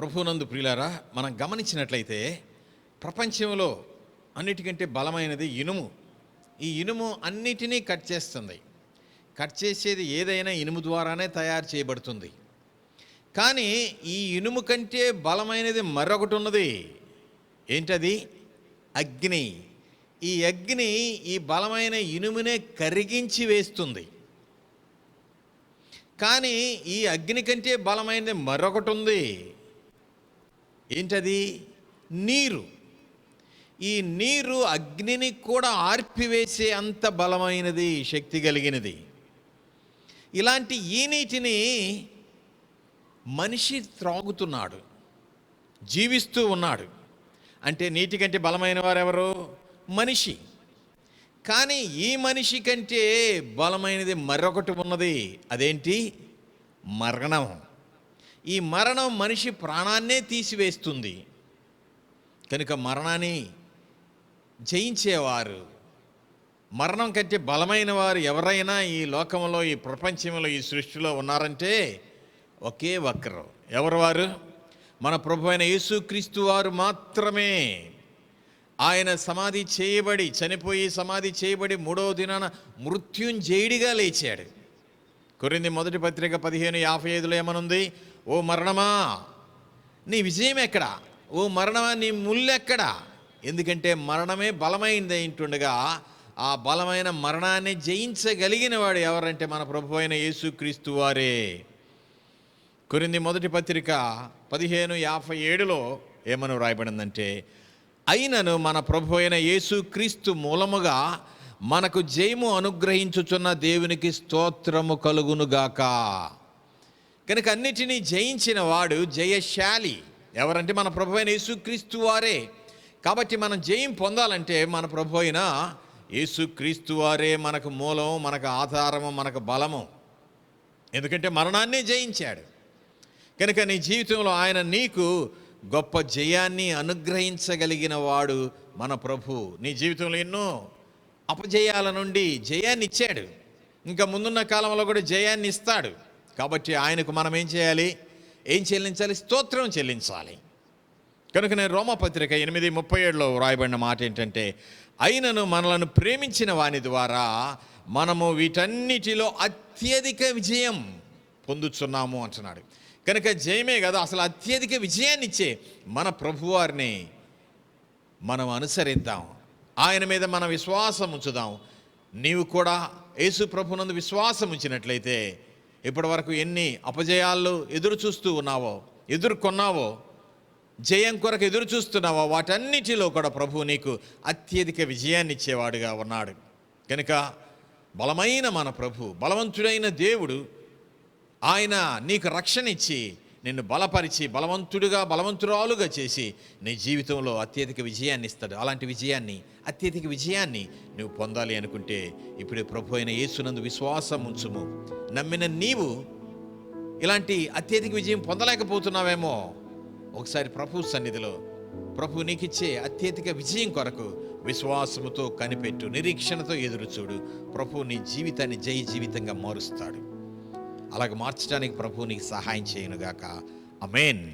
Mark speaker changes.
Speaker 1: ప్రభునందు ప్రియులారా మనం గమనించినట్లయితే ప్రపంచంలో అన్నిటికంటే బలమైనది ఇనుము. ఈ ఇనుము అన్నిటినీ కట్ చేస్తుంది. కట్ చేసేది ఏదైనా ఇనుము ద్వారానే తయారు చేయబడుతుంది. కానీ ఈ ఇనుము కంటే బలమైనది మరొకటి ఉన్నది. ఏంటది? అగ్ని. ఈ అగ్ని ఈ బలమైన ఇనుమునే కరిగించి వేస్తుంది. కానీ ఈ అగ్ని కంటే బలమైనది మరొకటి ఉంది. ఏంటది? నీరు. ఈ నీరు అగ్నిని కూడా ఆర్పివేసే అంత బలమైనది శక్తి కలిగినది. ఇలాంటి ఈ నీటిని మనిషి త్రాగుతున్నాడు జీవిస్తూ ఉన్నాడు. అంటే నీటి కంటే బలమైన వారెవరు? మనిషి. కానీ ఈ మనిషి కంటే బలమైనది మరొకటి ఉన్నది. అదేంటి? మరణం. ఈ మరణం మనిషి ప్రాణాన్నే తీసివేస్తుంది. కనుక మరణాన్ని జయించేవారు మరణం కంటే బలమైన వారు ఎవరైనా ఈ లోకంలో ఈ ప్రపంచంలో ఈ సృష్టిలో ఉన్నారంటే ఒకే ఒక్కరు. ఎవరు వారు? మన ప్రభు అయిన యేసుక్రీస్తు వారు మాత్రమే. ఆయన సమాధి చేయబడి చనిపోయి సమాధి చేయబడి మూడవ దినాన మృత్యుంజయుడిగా లేచాడు. కొరింది మొదటి పత్రిక పదిహేను యాభై ఐదులో ఏమనుంది? ఓ మరణమా? నీ విజయం ఎక్కడా? ఓ మరణమా? నీ ముళ్ళెక్కడా ఎందుకంటే మరణమే బలమైంది ఏంటుండగా ఆ బలమైన మరణాన్ని జయించగలిగిన వాడు ఎవరంటే మన ప్రభు అయిన యేసుక్రీస్తు వారే. కొరింది మొదటి పత్రిక పదిహేను యాభై ఏడులో ఏమని వ్రాయబడిందంటే అయినను మన ప్రభు అయిన యేసుక్రీస్తు మూలముగా మనకు జయము అనుగ్రహించుచున్న దేవునికి స్తోత్రము కలుగునుగాక. కనుక అన్నిటినీ జయించిన వాడు జయశాలి. ఎవరంటే మన ప్రభు అయిన యేసుక్రీస్తు వారే. కాబట్టి మనం జయం పొందాలంటే మన ప్రభు అయిన యేసుక్రీస్తు వారే మనకు మూలం మనకు ఆధారము మనకు బలము. ఎందుకంటే మరణాన్ని జయించాడు. కనుక నీ జీవితంలో ఆయన నీకు గొప్ప జయాన్ని అనుగ్రహించగలిగిన వాడు మన ప్రభు. నీ జీవితంలో ఎన్నో అపజయాల నుండి జయాన్ని ఇచ్చాడు ఇంకా ముందున్న కాలంలో కూడా జయాన్ని ఇస్తాడు కాబట్టి ఆయనకు మనం ఏం చేయాలి? ఏం చెల్లించాలి? స్తోత్రం చెల్లించాలి. కనుక నేను రోమపత్రిక ఎనిమిది ముప్పై ఏడులో వ్రాయబడిన మాట ఏంటంటే అయినను మనలను ప్రేమించిన వాని ద్వారా మనము వీటన్నిటిలో అత్యధిక విజయం పొందుతున్నాము అంటున్నాడు. కనుక జయమే కదా అసలు అత్యధిక విజయాన్ని ఇచ్చే మన ప్రభువారిని మనం అనుసరిద్దాం. ఆయన మీద మన విశ్వాసం ఉంచుదాం. నీవు కూడా యేసు ప్రభునందు విశ్వాసం ఉంచినట్లయితే ఇప్పటి వరకు ఎన్ని అపజయాలు ఎదురు చూస్తూ ఉన్నావో ఎదుర్కొన్నావో జయం కొరకు ఎదురు చూస్తున్నావో వాటన్నిటిలో కూడా ప్రభు నీకు అత్యధిక విజయాన్ని ఇచ్చేవాడుగా ఉన్నాడు. కనుక బలమైన మన ప్రభు బలవంతుడైన దేవుడు ఆయన నీకు రక్షణ ఇచ్చి నిన్ను బలపరిచి బలవంతుడిగా బలవంతురాలుగా చేసి నీ జీవితంలో అత్యధిక విజయాన్ని ఇస్తాడు. అలాంటి విజయాన్ని అత్యధిక విజయాన్ని నువ్వు పొందాలి అనుకుంటే ఇప్పుడు ప్రభు అయిన యేసునందు విశ్వాసం ఉంచుము. నమ్మిన నీవు ఇలాంటి అత్యధిక విజయం పొందలేకపోతున్నావేమో. ఒకసారి ప్రభు సన్నిధిలో ప్రభు నీకిచ్చే అత్యధిక విజయం కొరకు విశ్వాసముతో కనిపెట్టు నిరీక్షణతో ఎదురుచూడు. ప్రభు నీ జీవితాన్ని జయ జీవితంగా మారుస్తాడు. అలాగ మార్చడానికి ప్రభు నీకు సహాయం చేయనుగాక. అమేన్